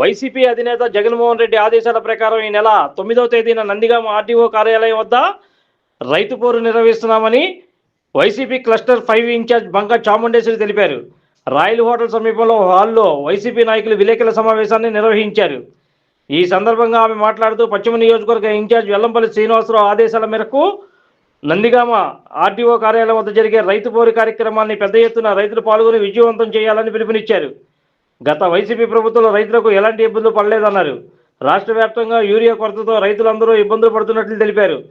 YCP అధినేత జగన్మోహన్ రెడ్డి ఆదేశాల ప్రకారం ఈ నెల తొమ్మిదవ తేదీన నందిగామ ఆర్టీఓ కార్యాలయం వద్ద రైతు పోరు నిర్వహిస్తున్నామని వైసీపీ క్లస్టర్ ఫైవ్ ఇన్ఛార్జ్ బంక చాముండేశ్వరి తెలిపారు. రాయల్ హోటల్ సమీపంలో హాల్లో వైసీపీ నాయకులు విలేకరుల సమావేశాన్ని నిర్వహించారు. ఈ సందర్భంగా ఆమె మాట్లాడుతూ పశ్చిమ నియోజకవర్గ ఇన్ఛార్జ్ వెల్లంపల్లి శ్రీనివాసరావు ఆదేశాల మేరకు నందిగామ ఆర్టీఓ కార్యాలయం వద్ద జరిగే రైతు పోరు కార్యక్రమాన్ని పెద్ద ఎత్తున రైతులు పాల్గొని విజయవంతం చేయాలని పిలుపునిచ్చారు. గత వైసీపీ ప్రభుత్వంలో రైతులకు ఎలాంటి ఇబ్బందులు పడలేదన్నారు. రాష్ట్ర వ్యాప్తంగా యూరియా కొరతతో రైతులందరూ ఇబ్బందులు పడుతున్నట్లు తెలిపారు.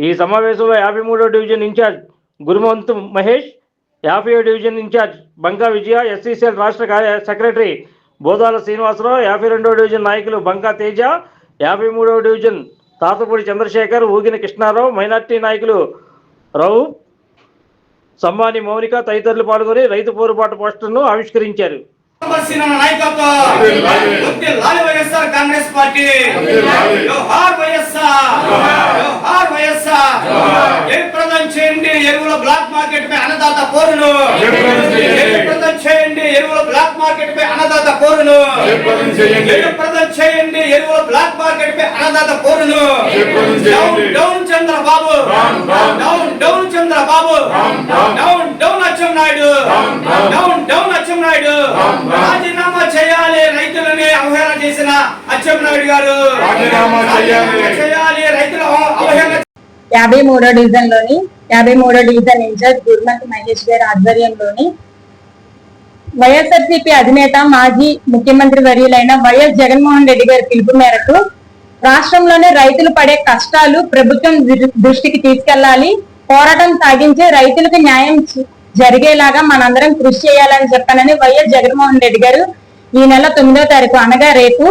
ఈ సమావేశంలో యాభై మూడో డివిజన్ ఇన్ఛార్జ్ గురుమంత్ మహేష్ యాభై division incharge Banka Vijaya SCCL రాష్ట్ర కార్య- సెక్రటరీ బోదాల శ్రీనివాసరావు యాభై రెండో డివిజన్ నాయకులు బంకా తేజ యాభై మూడవ డివిజన్ తాతపూడి చంద్రశేఖర్ ఊగిన కృష్ణారావు మైనార్టీ నాయకులు రావు సంబాని మౌనిక తదితరులు పాల్గొని రైతు పోరుబాటు పోస్టర్ను ఆవిష్కరించారు. కావాల్సిన నాయకత్వం. వద్దే లాలి వైఎస్ఆర్ కాంగ్రెస్ పార్టీ. జోహార్ వైఎస్ఆర్. జోహార్. వైఎస్ఆర్. జయప్రదం చేయండి ఎరువుల బ్లాక్ మార్కెట్ పై అన్నదాత పోరును జయప్రదం చేయండి. ఎరువుల బ్లాక్ మార్కెట్ పై అన్నదాత పోరును జయప్రదం చేయండి. ఎరువుల బ్లాక్ మార్కెట్ పై అన్నదాత పోరును down. Down Chandrababu. Down down Chandrababu. Down, down. Down down Atchannaidu down, down. Down down Atchannaidu down, down. రాజీనామా చేయాలి రైతులని అవహేళన చేసిన అచ్చెన్నాయుడు గారు రాజీనామా చేయాలి. రైతుల అవహేళన యాభై మూడో డివిజన్లోని యాభై మూడో డివిజన్ ఇన్ఛార్జ్ గురుమతి మహేష్ గారి ఆధ్వర్యంలోని వైఎస్ఆర్సీపీ అధినేత మాజీ ముఖ్యమంత్రి వర్యులైన వైఎస్ జగన్మోహన్ రెడ్డి గారి పిలుపు మేరకు రాష్ట్రంలోనే రైతులు పడే కష్టాలు ప్రభుత్వం దృష్టికి తీసుకెళ్ళాలి పోరాటం సాగించి రైతులకు న్యాయం జరిగేలాగా మనందరం కృషి చేయాలని చెప్పానని వైఎస్ జగన్మోహన్ రెడ్డి గారు ఈ నెల తొమ్మిదో తారీఖు అనగా రేపు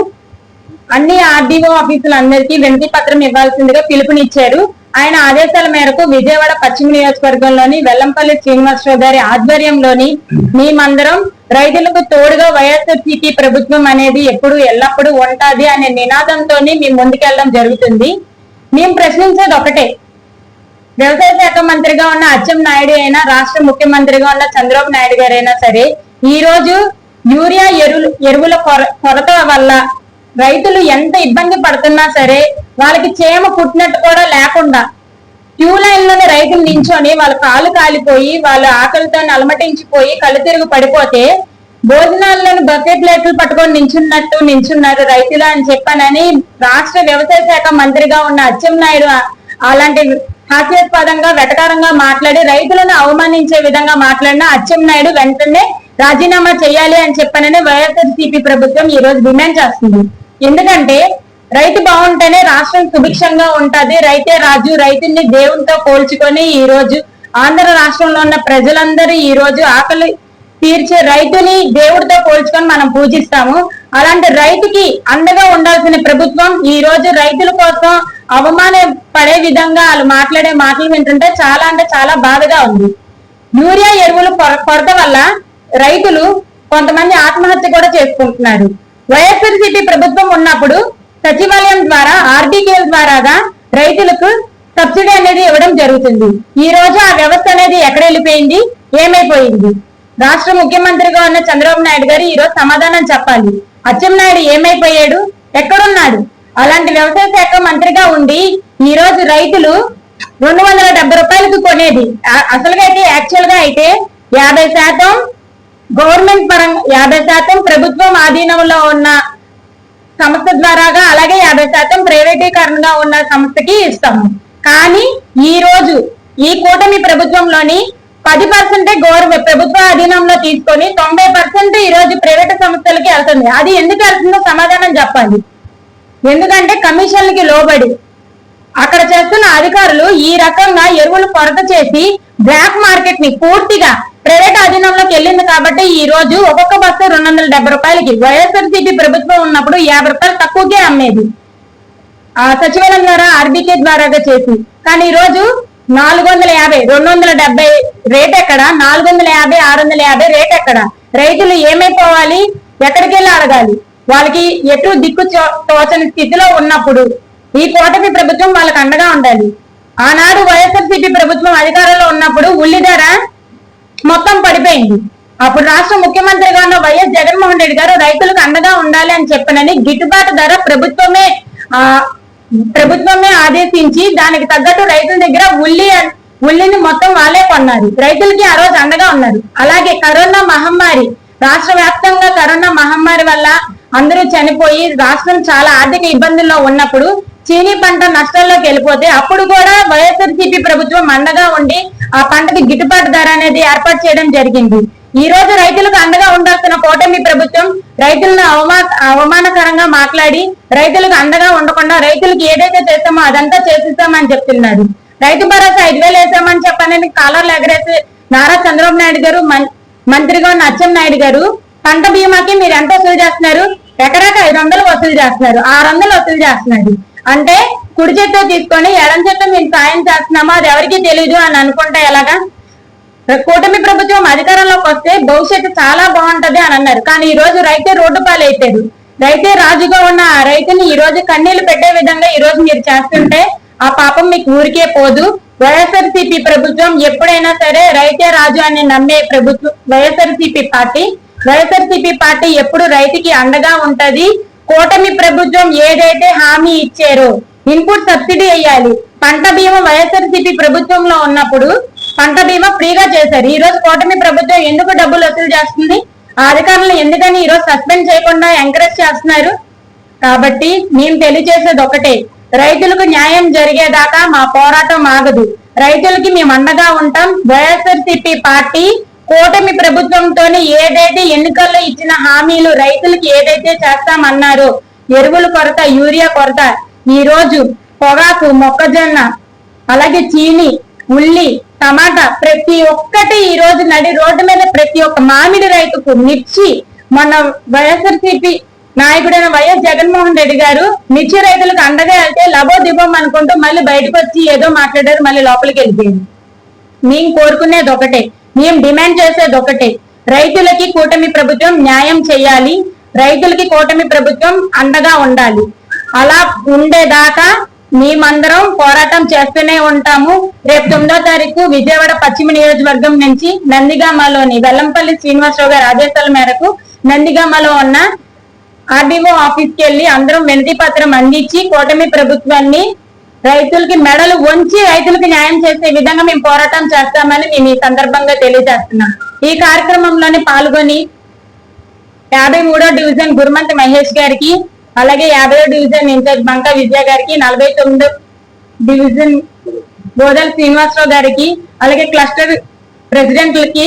అన్ని ఆర్డీఓ ఆఫీసులందరికీ వినతి పత్రం ఇవ్వాల్సిందిగా పిలుపునిచ్చారు. ఆయన ఆదేశాల మేరకు విజయవాడ పశ్చిమ నియోజకవర్గంలోని వెల్లంపల్లి శ్రీనివాసరావు గారి ఆధ్వర్యంలోని మేమందరం రైతులకు తోడుగా వైఎస్ఆర్సీపీ ప్రభుత్వం అనేది ఎప్పుడు ఎల్లప్పుడూ ఉంటాది అనే నినాదంతో మేము ముందుకెళ్ళడం జరుగుతుంది. మేము ప్రశ్నించేది ఒకటే వ్యవసాయ శాఖ మంత్రిగా ఉన్న అచ్చెం నాయుడు అయినా రాష్ట్ర ముఖ్యమంత్రిగా ఉన్న చంద్రబాబు నాయుడు గారైనా సరే ఈ రోజు యూరియా ఎరువులు ఎరువుల కొర- కొరత వల్ల రైతులు ఎంత ఇబ్బంది పడుతున్నా సరే వాళ్ళకి చేమ పుట్టినట్టు కూడా లేకుండా క్యూ లైన్లోని రైతులు నించొని వాళ్ళ కాలు కాలిపోయి వాళ్ళ ఆకలితో అలమటించిపోయి కళ్ళు తిరుగు పడిపోతే భోజనాలను బకెట్ ప్లేట్లు పట్టుకొని నించున్నట్టు నించున్నారు రైతులు అని చెప్పానని రాష్ట్ర వ్యవసాయ శాఖ మంత్రిగా ఉన్న అచ్చెం నాయుడు అలాంటి హాస్యాస్పదంగా వెటకారంగా మాట్లాడి రైతులను అవమానించే విధంగా మాట్లాడిన అచ్చెం నాయుడు వెంటనే రాజీనామా చేయాలి అని చెప్పానని వైఎస్ఆర్సీపీ ప్రభుత్వం ఈ రోజు డిమాండ్ చేస్తుంది. ఎందుకంటే రైతు బాగుంటేనే రాష్ట్రం సుభిక్షంగా ఉంటది రైతే రాజు రైతుని దేవునితో పోల్చుకొని ఈ రోజు ఆంధ్ర రాష్ట్రంలో ఉన్న ప్రజలందరూ ఈ రోజు ఆకలి తీర్చే రైతుని దేవుడితో పోల్చుకొని మనం పూజిస్తాము. అలాంటి రైతుకి అండగా ఉండాల్సిన ప్రభుత్వం ఈ రోజు రైతుల కోసం అవమాన పడే విధంగా వాళ్ళు మాట్లాడే మాటలు వింటుంటే చాలా అంటే చాలా బాధగా ఉంది. యూరియా ఎరువులు కొర- కొరత వల్ల రైతులు కొంతమంది ఆత్మహత్య కూడా చేసుకుంటున్నారు. వైఎస్ఆర్సీపీ ప్రభుత్వం ఉన్నప్పుడు సచివాలయం ద్వారా ఆర్డీకేల ద్వారాగా రైతులకు సబ్సిడీ అనేది ఇవ్వడం జరుగుతుంది. ఈ రోజు ఆ వ్యవస్థ అనేది ఎక్కడ వెళ్ళిపోయింది? ఏమైపోయింది? రాష్ట్ర ముఖ్యమంత్రిగా ఉన్న చంద్రబాబు నాయుడు గారు ఈ రోజు సమాధానం చెప్పాలి. అచ్చెం నాయుడు ఏమైపోయాడు? ఎక్కడున్నాడు? అలాంటి వ్యవసాయ శాఖ మంత్రిగా ఉండి ఈ రోజు రైతులు రెండు వందల డెబ్బై రూపాయలకు కొనేది. అసలుగా అయితే యాక్చువల్గా అయితే యాభై శాతం గవర్నమెంట్ పరంగా యాభై శాతం ప్రభుత్వం ఆధీనంలో ఉన్న సంస్థ ద్వారాగా అలాగే యాభై శాతం ప్రైవేటీకరణగా ఉన్న సంస్థకి ఇస్తాము కానీ ఈ రోజు ఈ కూటమి ప్రభుత్వంలోని పది పర్సెంటే గవర్నమెంట్ ప్రభుత్వ అధీనంలో తీసుకొని తొంభై పర్సెంట్ ఈ రోజు ప్రైవేట్ సంస్థలకి వెళ్తుంది. అది ఎందుకు వెళ్తుందో సమాధానం చెప్పాలి ఎందుకంటే కమిషన్లకి లోబడి. అక్కడ చేస్తున్న అధికారులు ఈ రకంగా ఎరువులు కొరత చేసి బ్లాక్ మార్కెట్ని పూర్తిగా ప్రైవేట్ అధీనంలోకి వెళ్ళింది కాబట్టి ఈ రోజు ఒక్కొక్క బస్సు రెండు వందల డెబ్బై రూపాయలకి. వైఎస్ఆర్సీపీ ప్రభుత్వం ఉన్నప్పుడు యాభై రూపాయలు తక్కువకే అమ్మేది. ఆ సచివాలయం ద్వారా ఆర్బీకే ద్వారాగా చేసి. కానీ ఈ రోజు నాలుగు వందల యాభై రెండు వందల డెబ్బై రేట్ ఎక్కడ? నాలుగు వందల యాభై ఆరు వందల యాభై రేట్ ఎక్కడ? రైతులు ఏమైపోవాలి? ఎక్కడికి వెళ్ళి అడగాలి? వాళ్ళకి ఎటు దిక్కు చో- తోచని స్థితిలో ఉన్నప్పుడు ఈ కూటమి ప్రభుత్వం వాళ్ళకి అండగా ఉండాలి. ఆనాడు వైఎస్ఆర్సీపీ ప్రభుత్వం అధికారంలో ఉన్నప్పుడు ఉల్లి ధర మొత్తం పడిపోయింది. అప్పుడు రాష్ట్ర ముఖ్యమంత్రిగా ఉన్న వైఎస్ జగన్మోహన్ రెడ్డి గారు రైతులకు అండగా ఉండాలి అని చెప్పనని గిట్టుబాటు ధర ప్రభుత్వమే ఆ ప్రభుత్వమే ఆదేశించి దానికి తగ్గట్టు రైతుల దగ్గర ఉల్లి ఉల్లిని మొత్తం వాళ్ళే కొన్నారు. రైతులకి ఆ రోజు అండగా ఉన్నారు. అలాగే కరోనా మహమ్మారి రాష్ట్ర వ్యాప్తంగా కరోనా మహమ్మారి వల్ల అందరూ చనిపోయి రాష్ట్రం చాలా ఆర్థిక ఇబ్బందుల్లో ఉన్నప్పుడు చీనీ పంట నష్టాల్లోకి వెళ్ళిపోతే అప్పుడు కూడా వైఎస్ఆర్సీపీ ప్రభుత్వం అండగా ఉండి ఆ పంటకి గిట్టుబాటు ధర అనేది ఏర్పాటు చేయడం జరిగింది. ఈ రోజు రైతులకు అండగా ఉండాల్సిన కూటమి ప్రభుత్వం రైతులను అవమా అవమానకరంగా మాట్లాడి రైతులకు అండగా ఉండకుండా రైతులకు ఏదైతే చేస్తామో అదంతా చేసిస్తామని చెప్తున్నాడు రైతు భరోసా ఐదు వేలు వేసామని చెప్పని కాలర్లు ఎగరేసి నారా చంద్రబాబు నాయుడు గారు మం- మంత్రిగా ఉన్న అచ్చెం నాయుడు గారు పంట బీమాకి మీరు ఎంత వసూలు చేస్తున్నారు? ఎకరాకి ఐదు వందలు వసూలు చేస్తున్నారు. ఆరు వందలు వసూలు చేస్తున్నారు. అంటే కుడి చేత్తో తీసుకొని ఎడం చేత్తో మేము సాయం చేస్తున్నామో అది ఎవరికి తెలియదు అని అనుకుంటే ఎలాగా? కూటమి ప్రభుత్వం అధికారంలోకి వస్తే భవిష్యత్తు చాలా బాగుంటది అని అన్నారు. కానీ ఈ రోజు రైతే రోడ్డు పాలైతాడు రైతే రాజుగా ఉన్న ఆ రైతుని ఈ రోజు కన్నీళ్ళు పెట్టే విధంగా ఈ రోజు మీరు చేస్తుంటే ఆ పాపం మీకు ఊరికే పోదు. వైఎస్ఆర్సీపీ ప్రభుత్వం ఎప్పుడైనా సరే రైతే రాజు అని నమ్మే ప్రభుత్వం వైఎస్ఆర్సీపీ పార్టీ వైఎస్ఆర్సీపీ పార్టీ ఎప్పుడు రైతుకి అండగా ఉంటది? కూటమి ప్రభుత్వం ఏదైతే హామీ ఇచ్చారో ఇన్పుట్ సబ్సిడీ వేయాలి. పంట బీమా వైఎస్ఆర్సీపీ ప్రభుత్వంలో ఉన్నప్పుడు పంట బీమా ఫ్రీగా చేశారు. ఈ రోజు కూటమి ప్రభుత్వం ఎందుకు డబ్బులు వసూలు చేస్తుంది? అధికారులు ఎందుకని ఈ రోజు సస్పెండ్ చేయకుండా ఎంకరేజ్ చేస్తున్నారు? కాబట్టి మేము తెలియజేసేది ఒకటే రైతులకు న్యాయం జరిగేదాకా మా పోరాటం ఆగదు. రైతులకి మేము అండగా ఉంటాం. వైఎస్ఆర్సీపీ పార్టీ కూటమి ప్రభుత్వంతో ఏదైతే ఎన్నికల్లో ఇచ్చిన హామీలు రైతులకు ఏదైతే చేస్తామన్నారో ఎరువుల కొరత యూరియా కొరత ఈ రోజు పొగాకు మొక్కజొన్న అలాగే చీని ఉల్లి టమాటా ప్రతి ఒక్కటి ఈ రోజు నడి రోడ్డు మీద ప్రతి ఒక్క మామిడి రైతుకు మిర్చి మన వైఎస్ఆర్సిపి నాయకుడైన వైఎస్ జగన్మోహన్ రెడ్డి గారు మిర్చి రైతులకు అండగా వెళ్తే లబో దిబం అనుకుంటూ మళ్ళీ బయటకు వచ్చి ఏదో మాట్లాడారు మళ్ళీ లోపలికి వెళ్ళిపోయింది మేము కోరుకునేది ఒకటే మేము డిమాండ్ చేసేది ఒకటే. రైతులకి కూటమి ప్రభుత్వం న్యాయం చేయాలి. రైతులకి కూటమి ప్రభుత్వం అండగా ఉండాలి. అలా ఉండేదాకా మేమందరం పోరాటం చేస్తూనే ఉంటాము. రేపు తొమ్మిదో తారీఖు విజయవాడ పశ్చిమ నియోజకవర్గం నుంచి నందిగామలోని వెల్లంపల్లి శ్రీనివాసరావు గారి ఆదేశాల మేరకు నందిగామలో ఉన్న ఆర్డీఓ ఆఫీస్కి వెళ్ళి అందరం వినతి పత్రం అందించి కూటమి ప్రభుత్వాన్ని రైతులకి మెడలు వంచి రైతులకు న్యాయం చేసే విధంగా మేము పోరాటం చేస్తామని మేము ఈ సందర్భంగా తెలియజేస్తున్నాం. ఈ కార్యక్రమంలోని పాల్గొని యాభై మూడో డివిజన్ గురుమంత్ మహేష్ గారికి అలాగే యాభై డివిజన్ ఇన్ఛార్జ్ బంకా విజయ గారికి నలభై తొమ్మిదో డివిజన్ బోదల్ శ్రీనివాసరావు గారికి అలాగే క్లస్టర్ ప్రెసిడెంట్లకి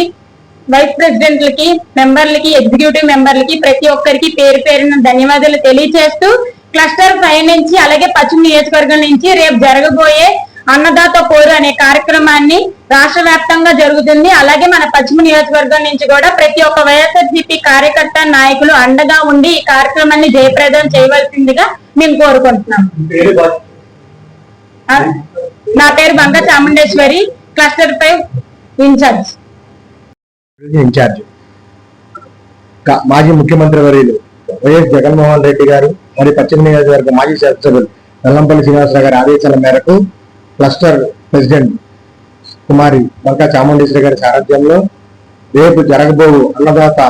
వైస్ ప్రెసిడెంట్లకి మెంబర్లకి ఎగ్జిక్యూటివ్ మెంబర్లకి ప్రతి ఒక్కరికి పేరు పేరున ధన్యవాదాలు తెలియజేస్తూ క్లస్టర్ ఫైవ్ నుంచి అలాగే పశ్చిమ నియోజకవర్గం నుంచి రేపు జరగబోయే అన్నదాత పోరు అనే కార్యక్రమాన్ని రాష్ట్ర వ్యాప్తంగా జరుగుతుంది. అలాగే మన పశ్చిమ నియోజకవర్గం నుంచి కూడా ప్రతి ఒక్క వైఎస్ఆర్సీపీ కార్యకర్త నాయకులు అండగా ఉండి ఈ కార్యక్రమాన్ని జయప్రదం చేయవలసిందిగా మేము కోరుకుంటున్నాం. నా పేరు Banka Chamundeshwari cluster five incharge. Incharge. మాజీ ముఖ్యమంత్రి వర్యులు వైఎస్ జగన్మోహన్ రెడ్డి గారు మరి పశ్చిమ నియోజకవర్గ మాజీ శాసనసభ్యులు వెల్లంపల్లి శ్రీనివాసరావు గారి ఆదేశాల మేరకు క్లస్టర్ ప్రెసిడెంట్ కుమారి బంకా చాముండేశ్వరి గారి సారథ్యంలో రేపు జరగబోవు అన్నదాత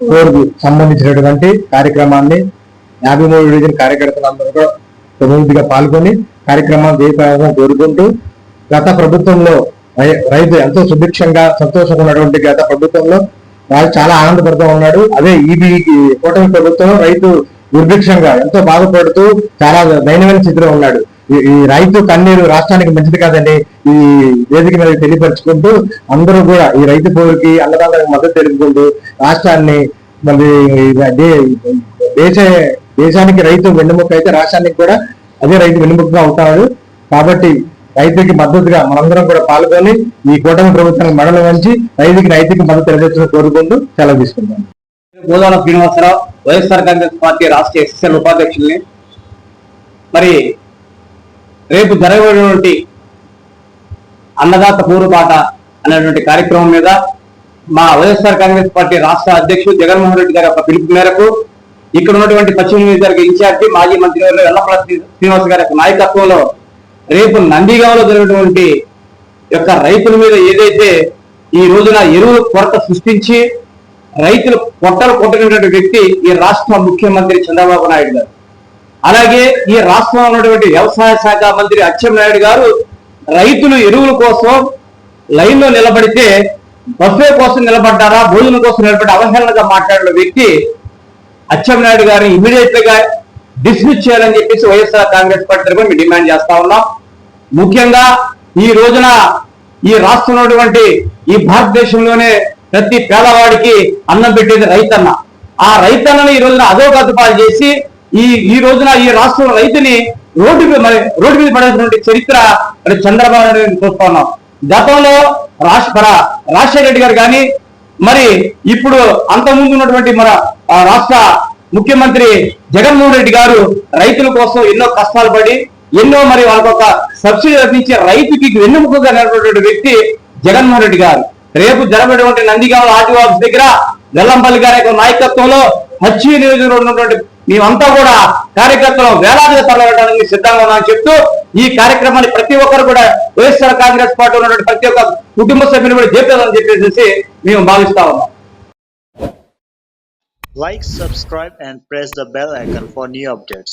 కోర్కు సంబంధించినటువంటి కార్యక్రమాన్ని యాభై మూడు డివిజన్ కార్యకర్తలందరూ కూడా ప్రతినిధిగా పాల్గొని కార్యక్రమాన్ని జయప్రదం కోరుకుంటూ గత ప్రభుత్వంలో రై- రైతు ఎంతో సుభిక్షంగా సంతోషంగా ఉన్నటువంటి గత ప్రభుత్వంలో వాళ్ళు చాలా ఆనందపడుతూ ఉన్నాడు. అదే ఈబీ కూటమి ప్రభుత్వం రైతు దుర్భిక్షంగా ఎంతో బాధపడుతూ చాలా దైనమైన స్థితిలో ఉన్నాడు. ఈ- ఈ రైతు కన్నీరు రాష్ట్రానికి మంచిది కాదని ఈ వేదిక మీద తెలియపరుచుకుంటూ అందరూ కూడా ఈ రైతు పోరుకి అన్నదాతలకు మద్దతు తెలుపుకుంటూ రాష్ట్రాన్ని మరి దేశ దేశానికి రైతు వెన్నుముక్క అయితే రాష్ట్రానికి కూడా అదే రైతు వెన్నుముక్కగా అవుతాడు కాబట్టి రైతుకి మద్దతుగా మనందరం కూడా పాల్గొని ఈ కూటమి ప్రభుత్వానికి మడలు వంచి రైతుకి నైతిక మద్దతు తెలియజేస్తున్న కోరుకుంటూ సెలవు తీసుకుంటాం Godavari Srinivasarao YSR Congress party రాష్ట్ర ఎస్ఎస్ఎల్ ఉపాధ్యక్షుల్ని. మరి రేపు జరగబడినటువంటి అన్నదాత పూరుపాట అనేటువంటి కార్యక్రమం మీద మా వైఎస్ఆర్ కాంగ్రెస్ పార్టీ రాష్ట్ర అధ్యక్షుడు జగన్మోహన్ రెడ్డి గారి యొక్క పిలుపు మేరకు ఇక్కడ ఉన్నటువంటి పశ్చిమ నియోజకవర్గ ఇన్ఛార్జి మాజీ మంత్రి వెల్లపల్లి శ్రీనివాస్ గారి యొక్క నాయకత్వంలో రేపు నందిగామలో జరిగినటువంటి యొక్క రైతుల మీద ఏదైతే ఈ రోజున ఎరువు కొరత సృష్టించి రైతులు పొట్టలు కొట్టినటువంటి వ్యక్తి ఈ రాష్ట్ర ముఖ్యమంత్రి చంద్రబాబు నాయుడు గారు. అలాగే ఈ రాష్ట్రంలో ఉన్నటువంటి వ్యవసాయ శాఖ మంత్రి అచ్చెన్నాయుడు గారు రైతులు ఎరువుల కోసం లైన్లో నిలబడితే బఫే కోసం నిలబడ్డారా భోజనం కోసం నిలబడి అవహేళనగా మాట్లాడిన వ్యక్తి అచ్చెన్నాయుడు గారిని ఇమీడియట్గా డిస్మిస్ చేయాలని చెప్పేసి వైఎస్ఆర్ కాంగ్రెస్ పార్టీ తరఫున మేము డిమాండ్ చేస్తా ఉన్నాం. ముఖ్యంగా ఈ రోజున ఈ రాష్ట్రంలో ఈ భారతదేశంలోనే ప్రతి పేదవాడికి అన్నం పెట్టేది రైతన్న. ఆ రైతన్నని ఈ రోజున అధోగతపాలు చేసి ఈ ఈ రోజున ఈ రాష్ట్రం రైతుని రోడ్డు మీద మరి రోడ్డు మీద పడేటువంటి చరిత్ర మరి చంద్రబాబు నాయుడు చూస్తా ఉన్నాం. గతంలో రాష్ట్ర రాజశేఖర రెడ్డి గారు కానీ మరి ఇప్పుడు అంతకుముందు ఉన్నటువంటి మన ఆ, రాష్ట్ర ముఖ్యమంత్రి జగన్మోహన్ రెడ్డి గారు రైతుల కోసం ఎన్నో కష్టాలు పడి ఎన్నో మరి వాళ్ళకొక సబ్సిడీ అందించే రైతుకి వెన్నుముకగా నిలబడినటువంటి వ్యక్తి జగన్మోహన్ రెడ్డి గారు. రేపు జరగబడినటువంటి నందిగామ ఆర్టీఓ ఆఫీస్ దగ్గర వెల్లంపల్లి గారి యొక్క నాయకత్వంలో హచ్చి నియోజకవర్గంలో ఉన్నటువంటి మేమంతా కూడా కార్యకర్తలు వేలాదిగా తరలివడానికి సిద్ధంగా ఉన్నామని చెప్తూ ఈ కార్యక్రమాన్ని ప్రతి ఒక్కరు కూడా వైఎస్ఆర్ కాంగ్రెస్ పార్టీ ఉన్నటువంటి ప్రతి ఒక్క కుటుంబ సభ్యులు కూడా చేపేదని చెప్పేసి మేము భావిస్తా ఉన్నాం Like, subscribe and press the bell icon for new updates.